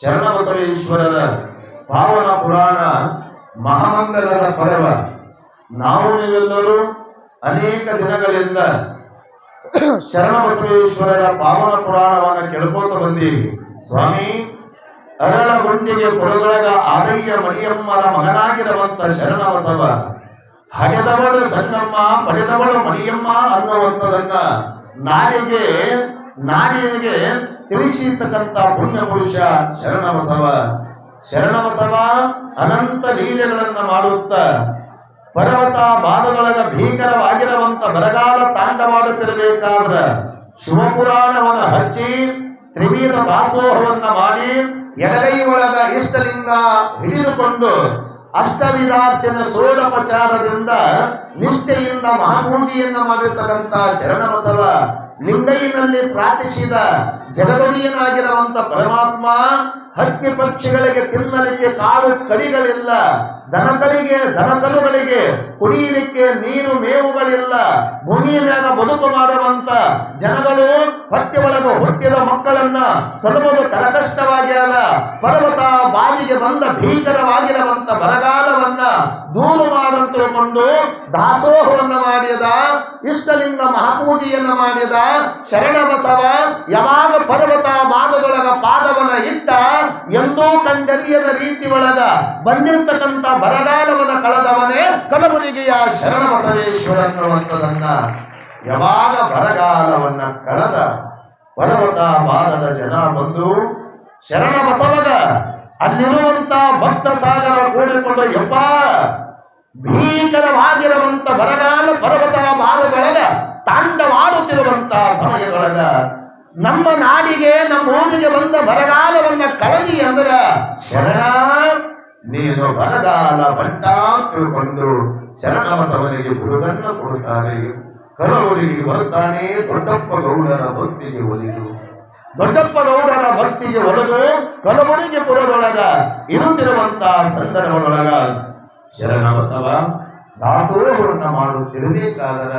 ಶರಣಬಸವೇಶ್ವರರ ಪಾವನ ಪುರಾಣ, ಮಹಾಮಂಗಲದ ಪರ್ವ. ನಾವು ನೀವೆಲ್ಲರೂ ಅನೇಕ ದಿನಗಳಿಂದ ಶರಣಬಸವೇಶ್ವರರ ಪಾವನ ಪುರಾಣವನ್ನು ಕೇಳ್ಕೋತ ಬಂದೀವಿ. ಸ್ವಾಮಿ, ಅರಳ ಗುಂಡಿಗೆ ಕೊಡಗೊಳಗ ಆರಯ್ಯ ಮಣಿಯಮ್ಮರ ಮಗನಾಗಿರುವಂತ ಶರಣಬಸವ, ಹಗೆದವಳು ಸಣ್ಣಮ್ಮ, ಪಡೆದವಳು ಮಣಿಯಮ್ಮ ಅನ್ನುವಂಥದನ್ನ ನಾರಿಗೆ ನಾಡಿಗೆ ತಿಳಿಸಿರ್ತಕ್ಕಂಥ ಪುಣ್ಯ ಪುರುಷ ಶರಣಬಸವ ಶರಣಬಸವ ಅನಂತ ಲೀಲೆಗಳನ್ನ ಮಾಡುತ್ತ ಪರ್ವತ ಬಾಧಗಳನ್ನ ಭೀಕರವಾಗಿರುವಂತ ಬರಗಾಲ ತಾಂಡವಾಡುತ್ತಿರಬೇಕಾದ್ರ ಶಿವಪುರಾಣವನ್ನ ಹಚ್ಚಿ ತ್ರಿವೀರ ದಾಸೋಹವನ್ನ ಮಾಡಿ ಎಡಗೈ ಒಳಗ ಇಷ್ಟಲಿಂಗ ಹಿಡಿದುಕೊಂಡು ಅಷ್ಟವಿಧಾರ್ಚನ ಸೋಡೋಪಚಾರದಿಂದ ನಿಷ್ಠೆಯಿಂದ ಮಹಾಪೂಜೆಯನ್ನ ಮಾಡಿರ್ತಕ್ಕಂಥ ಶರಣಬಸವ ಲಿಂಗೈನಲ್ಲಿ ಪ್ರಾರ್ಥಿಸಿದ ಜಗದೊಡೆಯನಾಗಿರುವಂತ ಪರಮಾತ್ಮ ಹಕ್ಕಿ ಪಕ್ಷಿಗಳಿಗೆ ತಿನ್ನಲಿಕ್ಕೆ ಕಾಡು ಕಡಿಗಳಿಲ್ಲ ದನಗಳಿಗೆ ದನಕರುಗಳಿಗೆ ಕುಡಿಯಲಿಕ್ಕೆ ನೀರು ಮೇವುಗಳಿಲ್ಲ ಭೂಮಿಯ ಮ್ಯಾಗ ಬದುಕು ಮಾಡುವಂತ ಜನಗಳು ಹೊಟ್ಟೆ ಒಳಗೆ ಹುಟ್ಟಿದ ಮಕ್ಕಳನ್ನ ಸಲುವುದು ಕರಕಷ್ಟವಾಗಿರಲ್ಲ ಪರ್ವತ ಬಾವಿಗೆ ಬಂದ ಭೀಕರವಾಗಿರುವಂತ ಬರಗಾಲವನ್ನ ದೂರು ಮಾಡಲು ತಿಳ್ಕೊಂಡು ದಾಸೋಹವನ್ನ ಮಾಡಿದ, ಇಷ್ಟಲಿಂಗ ಮಹಾಪೂಜೆಯನ್ನ ಮಾಡಿದ ಶರಣ ಬಸವ ಯಾವಾಗ ಪರ್ವತ ಮಾದದೊಳಗ ಪಾದವನ ಇತ್ತ ಎಂದೂ ಕಂಡರಿಯದ ರೀತಿ ಒಳಗ ಬಂದಿರ್ತಕ್ಕಂಥ ಬರಗಾಲವನ್ನ ಕಳೆದವನೇ ಕಲಬುರಗಿಯ ಶರಣ ಬಸವೇಶ್ವರ ಅನ್ನುವಂಥದನ್ನ ಯಾವಾಗ ಬರಗಾಲವನ್ನ ಕಳೆದ ಪರ್ವತ ಮಾದದ ಜನ ಬಂದು ಶರಣ ಬಸವದ ಅಲ್ಲಿರುವಂತ ಭಕ್ತ ಸಾಗರ ಕೂಡಿಕೊಂಡು, ಯಪ್ಪ ಭೀಕರವಾಗಿರುವಂತ ಬರಗಾಲ ಪರ್ವತ ಮಾದದೊಳಗ ತಾಂಡವಾಡುತ್ತಿರುವಂತ ಸಮಯದೊಳಗ ನಮ್ಮ ನಾಡಿಗೆ, ನಮ್ಮ ಊರಿಗೆ ಬಂದ ಬರಗಾಲವನ್ನ ಕಳಗಿ ಅಂದ್ರ ಶರಣ, ನೀನು ಬರಗಾಲ ಬಂಟ ತಿಳ್ಕೊಂಡು ಶರಣ ಬಸವನಿಗೆ ಬಿರುದನ್ನ ಕೊಡುತ್ತಾರೆ. ಕರವರಿಗೆ ಬರ್ತಾನೆ ದೊಡ್ಡಪ್ಪ ಗೌಡರ ಭಕ್ತಿಗೆ ಒಲಿದು. ದೊಡ್ಡಪ್ಪ ಗೌಡರ ಭಕ್ತಿಗೆ ಒಲಿದು ಕಲಬುರಗಿ ಪುರದೊಳಗ ಇರುತ್ತಿರುವಂತಹ ಸಂದರ್ಭದೊಳಗ ಶರಣ ಬಸವ ದಾಸೋಹವನ್ನ ಮಾಡುತ್ತಿರಬೇಕಾದರ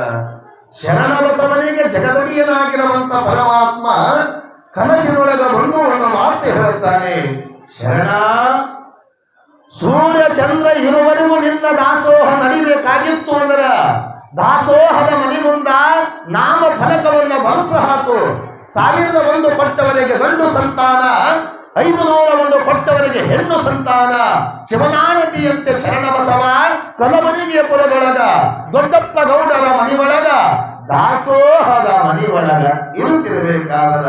ಶರಣ ಬಸವನಿಗೆ ಜಗದೊಡೆಯನಾಗಿರುವಂತ ಪರಮಾತ್ಮ ಕನಸಿನೊಳಗ ಬಂದು ಒಂದು ಮಾತು ಹೇಳುತ್ತಾನೆ. ಶರಣ, ಸೂರ್ಯ, ಚಂದ್ರ ಇರುವರೆಗೂ ನಿನ್ನ ದಾಸೋಹ ನಡಿಬೇಕಾಗಿತ್ತು ಅಂದ್ರ ದಾಸೋಹದ ಮನೆಗೊಂಡ ನಾಮ ಫಲಕವನ್ನು ಬರಸು ಹಾಕು. ಸಾವಿರದ ಒಂದು ಪಟ್ಟವರೆಗೆ ಗಂಡು ಸಂತಾನ ಐದು ಒಂದು ಕೊಟ್ಟವರಿಗೆ ಹೆಣ್ಣು ಸಂತಾನ ಶಿವನಾನದಿಯಂತೆ ಶರಣಬಸವ, ಕಲಬುರಗಿಯ ಪುರದೊಳಗ, ದೊಡ್ಡಪ್ಪ ಗೌಡರ ಮನೆಯೊಳಗ ದಾಸೋಹದ ಮನೆಯೊಳಗ ಇರುತ್ತಿರಬೇಕಾದರ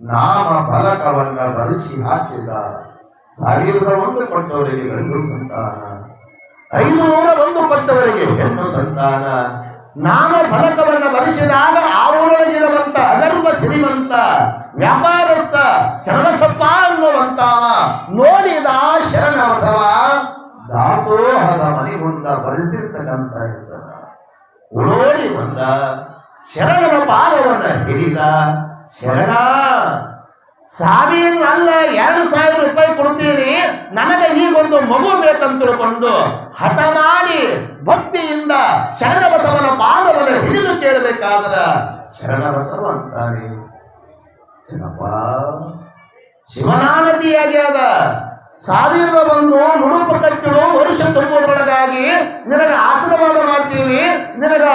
ನಾಮ ಫಲಕವನ್ನ ಬರಿಸಿ ಹಾಕಿದ ಸಾವಿರದ ಒಂದು ಕೊಟ್ಟವರಿಗೆ ಗಂಡು ಸಂತಾನ. ಐದು ನೂರ ಒಂದು ಕೊಟ್ಟವರಿಗೆ ಹೆಣ್ಣು ಸಂತಾನ. ನಾಮ ಫಲಕವನ್ನು ಬರೆಸಿದಾಗ ಆ ಊರೊಳಗಿರುವಂತ ಅಗರ್ಭ ಶ್ರೀಮಂತ, ವ್ಯಾಪಾರಸ್ಥ ಚರಣಸಪ್ಪ ಅನ್ನುವಂತ ನೋಡಿದ ಶರಣ ಬಸವ ದಾಸೋಹದ ಮನೆ ಮುಂದ ಬರೆಸಿರ್ತಕ್ಕಂಥ ಹೆಸರ. ಓಡಿ ಬಂದ, ಶರಣನ ಪಾದವನ್ನ ಹಿಡಿದ, ಶರಣ ಸಾವಿರ ಅಲ್ಲ, ಎರಡು ಸಾವಿರ ರೂಪಾಯಿ ಕೊಡ್ತೀರಿ ನನಗೆ ಈಗೊಂದು ಮಗು ಬೇಕಂತ ತಿಳ್ಕೊಂಡು ಹಠ ಮಾಡಿ ಭಕ್ತಿಯಿಂದ ಶರಣ ಬಸವನ ಪಾದವನ್ನು ಹಿಡಿದು ಕೇಳಬೇಕಾದ್ರ ಶರಣ ಬಸವ ಅಂತಾನೆ ಜನಪ್ಪ ಶಿವನಾನದಿಯಾಗ್ಯಾದ ಸಾವಿರದ ಒಂದು ನುಡುಪ ಕಟ್ಟಿಡು ವರುಷ ತುಂಬುವುದರೊಳಗಾಗಿ ನಿನಗ ಆಶೀರ್ವಾದ ಮಾಡ್ತೀವಿ, ನಿನಗ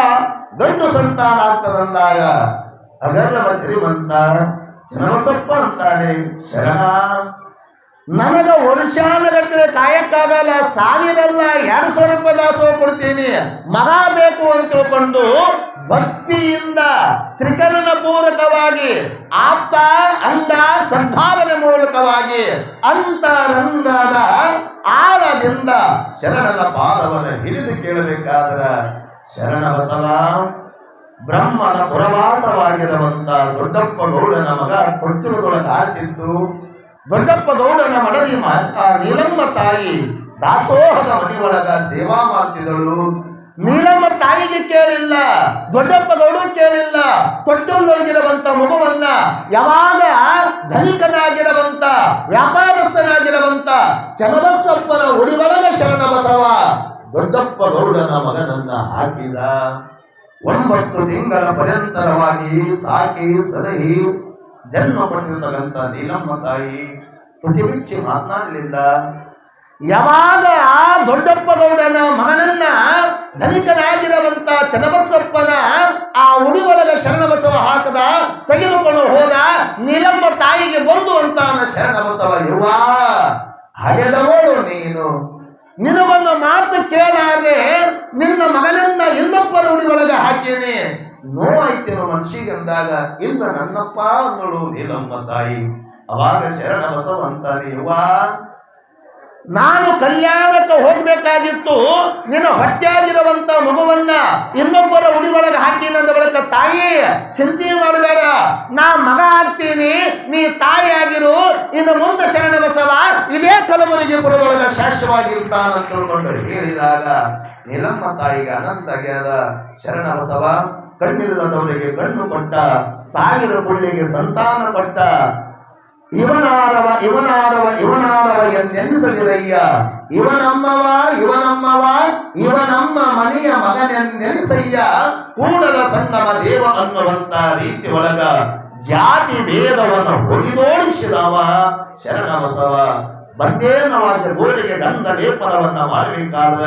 ಗಂಡು ಸಂತಾನ ಆಗ್ತದಂದಾಗ. ಅಗರ್ವ ಶ್ರೀಮಂತ ಚನ್ನಬಸಪ್ಪ ಅಂತಾರೆ, ಶರಣ, ನನಗ ವರ್ಷಾನುಗಟ್ಟಲೆ ಕಾಯಕ್ಕಾಗಲ್ಲ ಸಾವಿರಲ್ಲ ಎರಡು ಸಾವಿರ ರೂಪಾಯಿ ದಾಸೋಹ ಕೊಡ್ತೀನಿ, ಮಗ ಬೇಕು ಅಂತ ತಿಳ್ಕೊಂಡು ಭಕ್ತಿಯಿಂದ ತ್ರಿಕರಣ ಪೂರಕವಾಗಿ ಆಪ್ತ ಅಂದ ಸದ್ಭಾವನೆ ಮೂಲಕವಾಗಿ, ಅಂತರಂಗದ ಆಳದಿಂದ ಶರಣನ ಪಾದವನ್ನು ಹಿಡಿದು ಕೇಳಬೇಕಾದ್ರ ಶರಣ ಬಸವ, ಬ್ರಹ್ಮನ ಪುರವಾಸವಾಗಿರುವಂತ ದೊಡ್ಡಪ್ಪ ಗೌಡನ ಮಗ ಕೊಟ್ಟಿರುಗಳ ತಾಳ್ತಿದ್ದು ದೊಡ್ಡಪ್ಪ ಗೌಡನ ಮಡದಿ ಮಾತಾ ನೀಲಮ್ಮ ತಾಯಿ ದಾಸೋಹದ ಮನೆಯೊಳಗ ಸೇವಾ ಮಾಡ್ತಿದ್ದಳು. ನೀಲಮ್ಮ ತಾಯಿಗೆ ಕೇಳಿಲ್ಲ ದೊಡ್ಡಪ್ಪ ಗೌಡ ಕೇಳಿಲ್ಲ ತೊಟ್ಟಲ್ಲೋಗಿರುವಂತ ಮಗುವನ್ನ ಯಾವಾಗ ಧನಿಕನಾಗಿರುವಂತ ವ್ಯಾಪಾರಸ್ಥನಾಗಿರುವಂತ ಚನ್ನಬಸಪ್ಪನ ಶರಣ ಬಸವ ದೊಡ್ಡಪ್ಪ ಗೌಡನ ಮಗನನ್ನ ಹಾಕಿದ. ಒಂಬತ್ತು ತಿಂಗಳ ಪರ್ಯಂತರವಾಗಿ ಸಾಕಿ ಸಲಹಿ ಜನ್ಮ ಪಟ್ಟಿರ್ತಕ್ಕಂಥ ನೀಲಮ್ಮ ತಾಯಿ ತುಟಿ ಬಿಚ್ಚಿ ಮಾತನಾಡಲಿಲ್ಲ. ಯಾವಾಗ ಆ ದೊಡ್ಡಪ್ಪ ಗೌಡನ ಮಗನನ್ನ ಧನಿಕನಾಗಿರುವಂತ ಚನ್ನಬಸಪ್ಪನ ಆ ಉಳಿವೊಳಗ ಒಳಗ ಶರಣಬಸವ ಹಾಕದ ತೆಗೆದುಕೊಂಡು ಹೋದ ನೀಲಮ್ಮ ತಾಯಿಗೆ ಬಂದು ಅಂತ ಶರಣಬಸವ ಯುವ ಹರೆದವಳು ನೀನು. ನಿನವನ್ನು ಮಾತು ಕೇಳಾರೆ ನಿನ್ನ ಮಗನನ್ನ ಇನ್ನೊಬ್ಬರ ಉಳಿಯೊಳಗೆ ಹಾಕೇನೆ. ನೋವಾಯ್ತೇನೋ ಮನುಷ್ಯ ಅಂದಾಗ ಇಲ್ಲ ನನ್ನಪ್ಪ ಅಂದಳು ನೀಲಮ್ಮ ತಾಯಿ. ಅವಾಗ ಶರಣ ಬಸವ ಅಂತಾನೆ, ಯವ್ವ ನಾನು ಕಲ್ಯಾಣಕ್ಕೆ ಹೋಗಬೇಕಾಗಿತ್ತು. ನಿನ್ನ ಹೊಟ್ಟೆಯಾಗಿರುವಂತ ಮಗುವನ್ನ ಇನ್ನೊಬ್ಬರ ಉಡಿಯೊಳಗೆ ಹಾಕಿನ ನನ್ನ ಬಳಿಕ ತಾಯಿ, ಚಿಂತೆ ಮಾಡಬೇಡ. ನಾ ಮಗ ಆಗ್ತೀನಿ, ನೀ ತಾಯಿ ಆಗಿರು. ಇನ್ನು ಮುಂದೆ ಶರಣ ಬಸವ ಇದೇ ಕಲಬುರಗಿ ಪುರದೊಳಗೆ ಶಾಶ್ವತವಾಗಿರ್ತಾನ ತಿಳ್ಕೊಂಡು ಹೇಳಿದಾಗ ನೀಲಮ್ಮ ತಾಯಿಗೆ ಅನಂತ ಗ್ಯಾದ ಶರಣ ಬಸವ ಕಣ್ಣಿಲ್ಲದವರಿಗೆ ಕಣ್ಣು ಕೊಟ್ಟ, ಸಾವಿರ ಕೊಳ್ಳಿಗೆ ಸಂತಾನ ಕೊಟ್ಟ ಇವನಾರವ ಇವನಾರವ ಇವನಾರವ ಎಂದೆನಿಸಲಿರಯ್ಯ ಇವನಮ್ಮವ ಇವನಮ್ಮವ, ಇವನಮ್ಮ ಮನೆಯ ಮಗನೆಂದೆನಿಸಯ್ಯ. ಕೂಡಲ ಸಂಗಮ ದೇವ ಅನ್ನುವಂತ ರೀತಿ ಒಳಗ ಜಾತಿ ಭೇದವನ್ನು ಹೊಲಿದೋಡಿಸಿದವ ಶರಣಬಸವ ಬಂದೇನವಾದ ಗೋಡೆಗೆ ಗಂಧ ಲೇಪನವನ್ನ ಮಾಡಬೇಕಾದ್ರ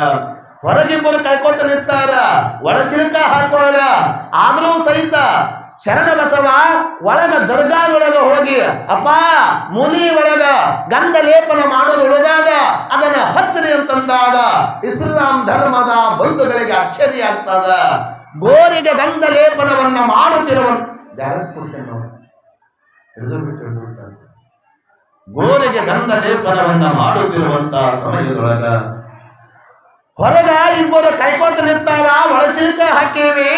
ಹೊರಗೆ ಬರು ನಿಂತಾರ ಒಳಚಿಲಕ ಹಾಕೋರ ಆದ್ರೂ ಸಹಿತ ಶರಣ ಬಸವ ಒಳಗ ದರ್ಗಾದೊಳಗ ಹೋಗಿ, ಅಪ್ಪ, ಮುನಿ ಒಳಗ ಗಂಧ ಲೇಪನ ಮಾಡೋದೊಳಗಾದ, ಅದನ್ನ ಹಚ್ಚರಿ ಅಂತಂದಾಗ ಇಸ್ಲಾಂ ಧರ್ಮದ ಬಂಧುಗಳಿಗೆ ಆಶ್ಚರ್ಯ ಆಗ್ತದ. ಗೋರಿಗೆ ಗಂಧ ಲೇಪನವನ್ನ ಮಾಡುತ್ತಿರುವ ಗೋರಿಗೆ ಗಂಧ ಲೇಪನವನ್ನ ಮಾಡುತ್ತಿರುವಂತಹ ಸಮಯದೊಳಗ ಹೊರಗ ಇಬ್ಬರು ಕೈಕೊಟ್ಟು ನಿಂತಾರ ಒಳಚಿಲ್ಕ ಹಾಕೀವಿ.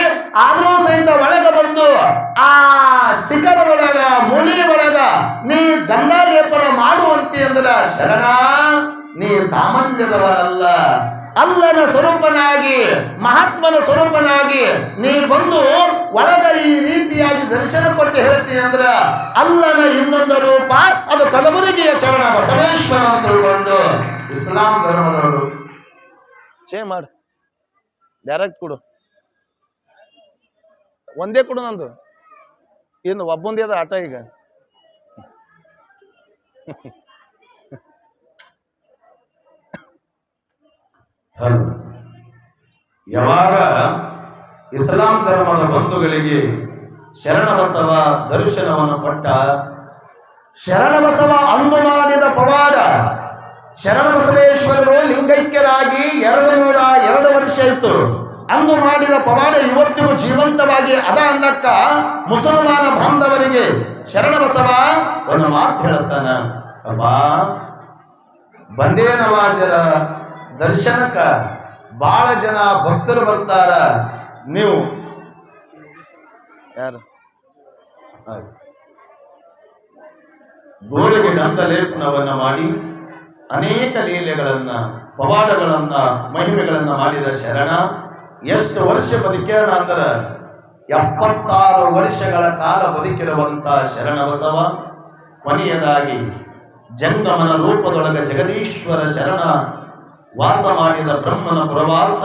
ಆದ್ರೂ ಸಹಿತ ಒಳಗ ಬಂದು ಆ ಶಿಖರ ಒಳಗ ಮುಳಿ ಒಳಗ ನೀ ದಂಡಾಲೇಪನ ಲೇಪನ ಮಾಡುವಂತೆ ಅಂದ್ರ ಶರಣ, ನೀ ಸಾಮಾನ್ಯದವರಲ್ಲ ಅಲ್ಲನ ಸ್ವರೂಪನಾಗಿ, ಮಹಾತ್ಮನ ಸ್ವರೂಪನಾಗಿ ನೀ ಬಂದು ಒಳಗ ಈ ರೀತಿಯಾಗಿ ದರ್ಶನ ಕೊಟ್ಟು ಹೇಳ್ತೀನಿ ಅಂದ್ರ, ಅಲ್ಲನ ಇನ್ನೊಂದು ರೂಪ, ಅದು ಕಲಬುರಗಿಯ ಶರಣ ಬಸವೇಶ್ವರ ಅಂತ ತಿಳ್ಕೊಂಡು, ಇಸ್ಲಾಂ ಧರ್ಮದವರು ಚೇ ಮಾಡು. ಡೈರೆಕ್ಟ್ ಕೊಡು. ಒಂದೇ ಕೊಡು ನಂದು. ಇನ್ನು ಒಬ್ಬಂದೇ ಅದ ಆಟ ಈಗ. ಯಾವಾಗ ಇಸ್ಲಾಂ ಧರ್ಮದ ಬಂಧುಗಳಿಗೆ ಶರಣಬಸವ ದರ್ಶನವನ್ನು ಕೊಟ್ಟ, ಶರಣಬಸವ ಅಂದು ಮಾಡಿದ ಪವಾಡ ಶರಣಬಸವೇಶ್ವರರು ಲಿಂಗೈಕ್ಯರಾಗಿ ಎರಡು ನೂರ ಎರಡು ವರ್ಷ ಇತ್ತು. ಅಂದು ಮಾಡಿದ ಪವಾಡ ಇವತ್ತಿಗೂ ಜೀವಂತವಾಗಿ ಅದ ಅನ್ನಕ್ಕ ಮುಸಲ್ಮಾನ ಬಾಂಧವರಿಗೆ ಶರಣಬಸವ ಒಂದು ಮಾತು ಹೇಳುತ್ತಾನ. ಅಪ್ಪ ಬಂದೇನವಾಜರ ದರ್ಶನಕ್ಕ ಬಹಳ ಜನ ಭಕ್ತರು ಬರ್ತಾರ. ನೀವು ಯಾರು. ಗೋಡೆಗೆ ಗಂಧ ಲೇಪನವನ್ನ ಮಾಡಿ ಅನೇಕ ಲೀಲೆಗಳನ್ನ, ಪವಾಡಗಳನ್ನ, ಮಹಿಮೆಗಳನ್ನ ಮಾಡಿದ ಶರಣ ಎಷ್ಟು ವರ್ಷ ಬದುಕ್ಯಾರ ಅಂದ್ರ ಎಪ್ಪತ್ತಾರು ವರ್ಷಗಳ ಕಾಲ ಬದುಕಿರುವಂತ ಶರಣ ಬಸವ ಕೊನೆಯದಾಗಿ ಜಂಗಮನ ರೂಪದೊಳಗ ಜಗದೀಶ್ವರ ಶರಣ ವಾಸ ಮಾಡಿದ ಬ್ರಹ್ಮನ ಪ್ರವಾಸ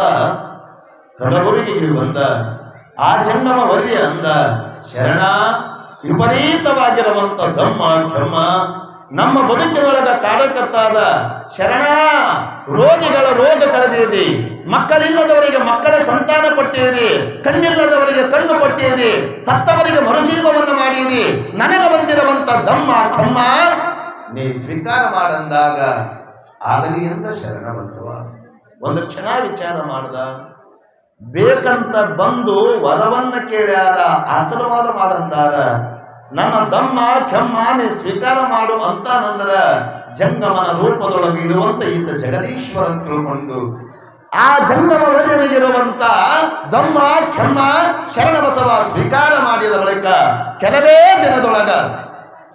ಕಡಗುರಿಗೆ ಬಂದ. ಆ ಜಂಗಮ ವರ್ಯ ಅಂದ, ಶರಣ ವಿಪರೀತವಾಗಿರುವಂತ ಬ್ರಹ್ಮ ಕ್ಷಮ ನಮ್ಮ ಬದುಕಿನೊಳಗ ಕಾರ್ಯಕರ್ತಾದ ಶರಣ, ರೋಗಿಗಳ ರೋಗ ಕಳೆದಿರಿ. ಮಕ್ಕಳಿಲ್ಲದವರಿಗೆ ಮಕ್ಕಳ ಸಂತಾನ ಕೊಟ್ಟಿರಿ. ಕಣ್ಣಿಲ್ಲದವರಿಗೆ ಕಣ್ಣು ಕೊಟ್ಟಿರಿ. ಸತ್ತವರಿಗೆ ಮರುಜೀವವನ್ನು ಮಾಡಿರಿ. ನನಗೆ ಬಂದಿರುವಂತ ದಮ್ಮ, ತಮ್ಮ ನೀ ಸ್ವೀಕಾರ ಮಾಡಂದಾಗ ಆಗಲಿ ಅಂತ ಶರಣ ಬಸವ. ಒಂದು ಕ್ಷಣ ವಿಚಾರ ಮಾಡ್ದ. ಬೇಕಂತ ಬಂದು ವರವನ್ನ ಕೇಳ್ಯಾರ ಆಶೀರ್ವಾದ ಮಾಡಂದಾರ. ನನ್ನ ದಮ್ಮ ಕೆಮ್ಮ ನೀ ಸ್ವೀಕಾರ ಮಾಡು ಅಂತ ನಂದರ ಜಂಗಮನ ರೂಪದೊಳಗೆ ಇರುವಂತ ಈತ ಜಗದೀಶ್ವರ ತಿಳ್ಕೊಂಡು, ಆ ಜಂಗಮದಲ್ಲಿರುವಂತ ದಮ್ಮ ಕೆಮ್ಮ ಶರಣ ಬಸವ ಸ್ವೀಕಾರ ಮಾಡಿದ ಬಳಿಕ ಕೆಲವೇ ದಿನದೊಳಗ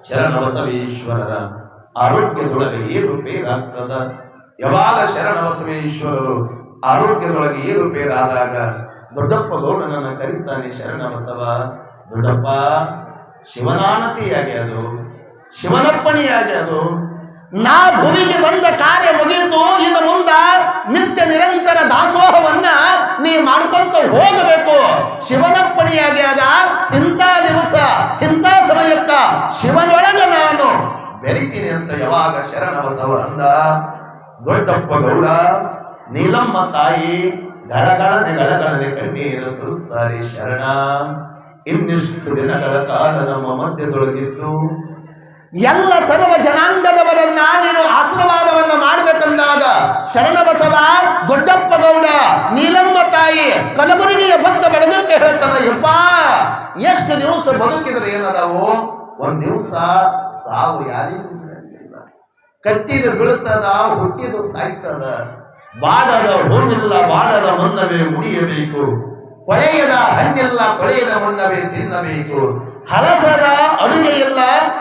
ಶರಣ ಬಸವೇಶ್ವರರ ಆರೋಗ್ಯದೊಳಗೆ ಏರುಪೇರಾಗ್ತದ ಯಾವಾಗ ಶರಣ ಬಸವೇಶ್ವರರು ಆರೋಗ್ಯದೊಳಗೆ ಏರುಪೇರಾದಾಗ ದೊಡ್ಡಪ್ಪ ಗೌಡನನ್ನ ಕರೀತಾನೆ ಶರಣ ಬಸವ ದೊಡ್ಡಪ್ಪ ಶಿವನಾನತಿಯಾಗಿ ಅದು ಶಿವನಪ್ಪಣಿಯಾಗಿ ಅದು. ನಾ ಭೂಮಿಗೆ ಬಂದ ಕಾರ್ಯ ಮುಗಿಯಿತು, ಇನ್ನು ಮುಂದ ನಿತ್ಯ ನಿರಂತರ ದಾಸೋಹವನ್ನ ನೀ ಮಾಡ್ಕೊಂತ ಹೋಗಬೇಕು. ಶಿವನಪ್ಪಣಿಯಾಗಿ ಆದ ಇಂಥ ದಿವಸ, ಇಂಥ ಸಮಯಕ್ಕ ಯಾವಾಗ ಶರಣ ಬಸವ ಅಂದ ದೊಡ್ಡಪ್ಪ ಗೌಡ, ನೀಲಮ್ಮ ತಾಯಿ ಗಳಗಳನೆ ಗಳಗಳನೆ ಕಣ್ಣೀರು ಸುರಿಸ್ತಾರೆ ಶರಣ. ಇನ್ನಿಷ್ಟು ದಿನಗಳ ಕಾಲ ನಮ್ಮ ಮಧ್ಯದೊಳಗಿದ್ದು. ಎಲ್ಲ ಸರ್ವ ಜನಾಂಗದವರನ್ನ ನೀನು ಆಶೀರ್ವಾದವನ್ನು ಮಾಡಬೇಕಂದಾಗ ಶರಣ ಬಸವ ದೊಡ್ಡಪ್ಪ ಗೌಡ, ನೀಲಮ್ಮ ತಾಯಿ, ಕಲಬುರಗಿಯ ಭಕ್ತ ಬೆಳೆದಂತೆ ಹೇಳ್ತಾನ ಯಪ್ಪ, ಎಷ್ಟು ದಿವಸ ಬದುಕಿದ್ರೆ ಏನದಾವು? ಒಂದ್ ದಿವಸ ಸಾವು ಯಾರಿಗೂ ಕಟ್ಟಿದ ಬೀಳ್ತದ, ಹುಟ್ಟಿದು ಸಾಯ್ತದ. ಬಾಡದ ಹೋಗಿಲ್ಲ ಬಾಡದ ಮುನ್ನವೇ ಮುಡಿಯಬೇಕು. ಕೊಳೆಯದ ಹಣ್ಣೆಲ್ಲ ಕೊಳೆಯದ ಮುನ್ನವೇ ತಿನ್ನಬೇಕು. ಹಲಸದ ಅಡುಗೆ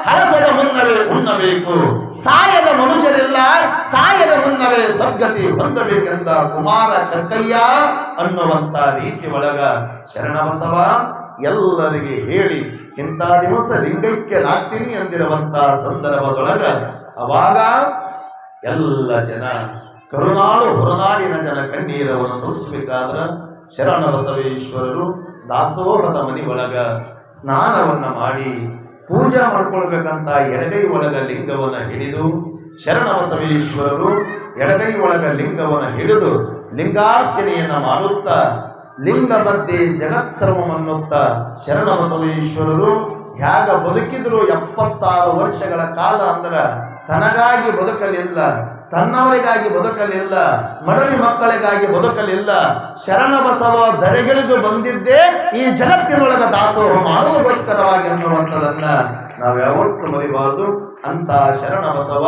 ಹಲಸದ ಮುನ್ನವೇ ಉಣ್ಣಬೇಕು. ಸಾಯದ ಮನುಷ್ಯರೆಲ್ಲ ಸಾಯದ ಮುನ್ನವೇ ಸದ್ಗತಿ ಹೊಂದಬೇಕೆಂದ ಕುಮಾರ ಕಕ್ಕಯ್ಯ ಅನ್ನುವಂತ ರೀತಿ ಒಳಗ ಶರಣಬಸವ ಎಲ್ಲರಿಗೆ ಹೇಳಿ, ಇಂಥ ದಿವಸ ಲಿಂಗೈಕ್ಯನಾಗ್ತೀನಿ ಎಂದಿರುವಂತಹ ಸಂದರ್ಭದೊಳಗ ಅವಾಗ ಎಲ್ಲ ಜನ ಕರುನಾಡು ಹೊರನಾಡಿನ ಜನ ಕಣ್ಣೀರವನ್ನು ಸುರಿಸಬೇಕಾದ್ರ ಶರಣ ಬಸವೇಶ್ವರರು ದಾಸೋಹದ ಮನೆ ಒಳಗ ಸ್ನಾನವನ್ನ ಮಾಡಿ ಪೂಜಾ ಮಾಡ್ಕೊಳ್ಬೇಕಂತ ಎಡಗೈ ಒಳಗ ಲಿಂಗವನ್ನ ಹಿಡಿದು ಶರಣ ಬಸವೇಶ್ವರರು ಎಡಗೈ ಒಳಗ ಲಿಂಗವನ್ನ ಹಿಡಿದು ಲಿಂಗಾರ್ಚನೆಯನ್ನ ಮಾಡುತ್ತಾ ಲಿಂಗ ಮಧ್ಯೆ ಜಗತ್ ಸರ್ವಮನ್ನುತ್ತ ಶರಣ ಬಸವೇಶ್ವರರು ಹ್ಯಾಗ ಬದುಕಿದ್ರು ಎಪ್ಪತ್ತಾರು ವರ್ಷಗಳ ಕಾಲ ಅಂದ್ರ ತನಗಾಗಿ ಬದುಕಲಿಲ್ಲ. ತನ್ನವರಿಗಾಗಿ ಬದುಕಲಿಲ್ಲ ಮಡವಿ ಮಕ್ಕಳಿಗಾಗಿ ಬದುಕಲಿಲ್ಲ ಶರಣ ಬಸವ ದರೆಗಳಿಗೂ ಬಂದಿದ್ದೇ ಈ ಜಗತ್ತಿನೊಳಗ ದಾಸೋಹ ಮಾಡುವುದಕ್ಕೋಸ್ಕರವಾಗಿ ಅನ್ನುವಂಥದನ್ನ ನಾವು ಯಾವತ್ತೂ ಮರಿಬಾರದು ಅಂತ ಶರಣ ಬಸವ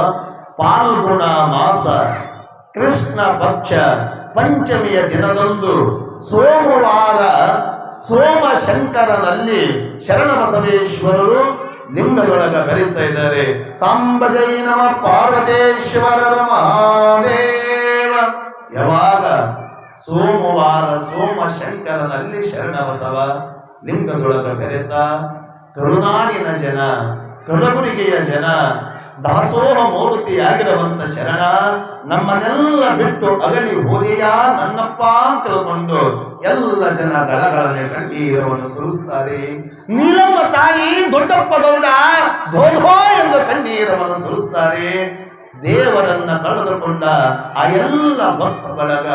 ಪಾಲ್ಗುಣ ಮಾಸ, ಕೃಷ್ಣ ಪಕ್ಷ, ಪಂಚಮಿಯ ದಿನದಂದು ಸೋಮವಾರ ಸೋಮಶಂಕರನಲ್ಲಿ ಶರಣ ಬಸವೇಶ್ವರರು ಲಿಂಗದೊಳಗ ಕರೀತಾ ಇದ್ದಾರೆ. ಸಾಂಬಜೈ ನಮ ಪಾರ್ವತೇಶ್ವರ ಮಹಾದೇವ. ಯಾವಾಗ? ಸೋಮವಾರ ಸೋಮಶಂಕರನಲ್ಲಿ ಶರಣ ಬಸವ ಲಿಂಗದೊಳಗ ಬೆರೆತ ಕರುನಾಡಿನ ಜನ ಕಡಗುರಿಗೆಯ ಜನ ದಾಸೋಹ ಮೂರ್ತಿಯಾಗಿರುವಂತ ಶರಣ ನಮ್ಮನ್ನೆಲ್ಲ ಬಿಟ್ಟು ಅಗಲಿ ಹೋದೆಯಾ ನನ್ನಪ್ಪ ಅಂತ ತಿಳ್ಕೊಂಡು ಎಲ್ಲ ಜನ ಗಳಗಳನೆ ಕಣ್ಣೀರವನ್ನು ಸುರಿಸ್ತಾರೆ. ನೀಲಮ್ಮ ತಾಯಿ ದೊಡ್ಡಪ್ಪ ಗೌಡ ಧೋಧೋ ಎಂದು ಕಣ್ಣೀರವನ್ನು ಸುರಿಸ್ತಾರೆ. ದೇವರನ್ನ ಕಳೆದುಕೊಂಡ ಆ ಎಲ್ಲ ಭಕ್ತ ಬಳಗ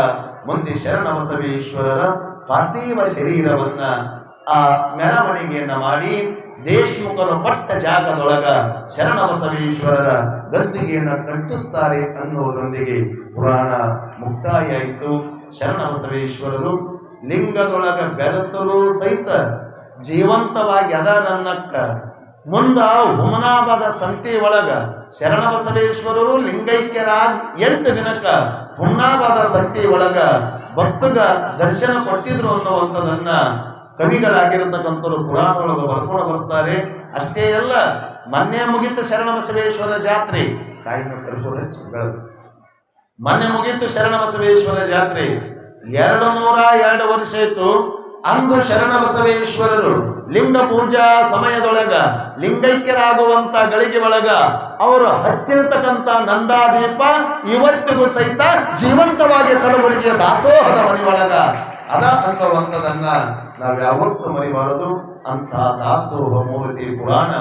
ಮುಂದೆ ಶರಣ ಬಸವೇಶ್ವರರ ಪಾರ್ಥಿವ ಶರೀರವನ್ನ ಆ ಮೆರವಣಿಗೆಯನ್ನ ಮಾಡಿ ದೇಶಮುಖರು ಪಟ್ಟ ಜಾಗದೊಳಗ ಶರಣ ಬಸವೇಶ್ವರರ ಗದ್ದಿಗೆಯನ್ನ ಕಟ್ಟಿಸ್ತಾರೆ ಅನ್ನುವುದರೊಂದಿಗೆ ಪುರಾಣ ಮುಕ್ತಾಯ ಶರಣ ಬಸವೇಶ್ವರರು ಲಿಂಗದೊಳಗ ಬೆರೆತರೂ ಸಹಿತ ಜೀವಂತವಾಗಿ ಅದರನ್ನಕ್ಕ ಮುಂದ ಹುಮನಾಭದ ಸಂತಿ ಒಳಗ ಶರಣ ಬಸವೇಶ್ವರರು ಲಿಂಗೈಕ್ಯರಾಗಿ ಎಂಟು ದಿನಕ್ಕ ಹುಮನಾಭದ ಸಂತಿ ಒಳಗ ಭಕ್ತಗ ದರ್ಶನ ಕೊಟ್ಟಿದ್ರು ಅನ್ನುವಂಥದನ್ನ ಕವಿಗಳಾಗಿರತಕ್ಕಂಥವ್ರು ಪುರಾಣದೊಳಗೆ ಬರ್ಕೊಂಡು ಬರ್ತಾರೆ. ಅಷ್ಟೇ ಅಲ್ಲ, ಮೊನ್ನೆ ಮುಗಿತು ಶರಣ ಬಸವೇಶ್ವರ ಜಾತ್ರೆ, ಕಾಯಿನ ಬೆಳೆದು ಮೊನ್ನೆ ಮುಗಿತು ಶರಣ ಬಸವೇಶ್ವರ ಜಾತ್ರೆ, ಎರಡು ನೂರ ಎರಡು ವರ್ಷ ಇತ್ತು ಅಂದು ಶರಣ ಬಸವೇಶ್ವರರು ಲಿಂಗ ಪೂಜಾ ಸಮಯದೊಳಗ, ಲಿಂಗೈಕ್ಯರಾಗುವಂತ ಗಳಿಗೆ ಒಳಗ, ಅವರು ಹಚ್ಚಿರತಕ್ಕಂತ ನಂದಾದೀಪ ಇವತ್ತಿಗೂ ಸಹಿತ ಜೀವಂತವಾಗಿ ಕಲಬುರಗಿಯ ದಾಸೋಹದ ಮನೆಯೊಳಗ. ಅದ ಅನ್ನುವಂಥದನ್ನ ನಾವು ಯಾವತ್ತೂ ಮರಿಬಾರದು. ಅಂತ ದಾಸೋಹ ಮೂರ್ತಿ ಪುರಾಣ,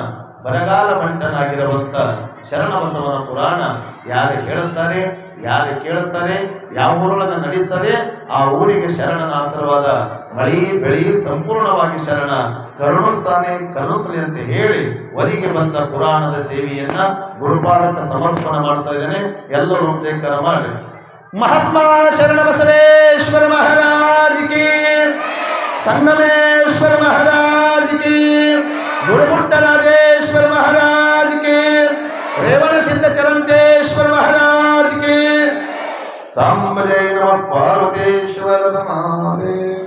ಬರಗಾಲ ಮಂಟನಾಗಿರುವಂತ ಶರಣಬಸವನ ಪುರಾಣ ಯಾರು ಹೇಳುತ್ತಾರೆ? ಯಾರು ಕೇಳುತ್ತಾರೆ? ಯಾವ ಊರೊಳಗೆ ನಡೆಯುತ್ತದೆ ಆ ಊರಿಗೆ ಶರಣನ ಆಶೀರ್ವಾದ ಮಳಿ ಬೆಳಿ ಸಂಪೂರ್ಣವಾಗಿ ಶರಣ. ಕರುಣಿಸ್ತಾನೆ ಕರುಣಿಸಲಿ ಅಂತ ಹೇಳಿ ಒಲಿಗೆ ಬಂದ ಪುರಾಣದ ಸೇವೆಯನ್ನ ಗುರುಪಾಲಕ ಸಮರ್ಪಣ ಮಾಡ್ತಾ ಇದ್ದೇನೆ. ಎಲ್ಲರೂ ಮಾಡಿ. ಮಹಾತ್ಮ ಶರಣ ಬಸವೇಶ್ವರ ಮಹಾರಾಜ್ సంగమేశ్వర మహారాజుకి గురుపుట్ట రాజేశ్వర మహారాజుకి రేవణ సిద్ధ చరంతేశ్వర మహారాజుకి సాంబజైన పార్వతేశ్వర మహాదేవ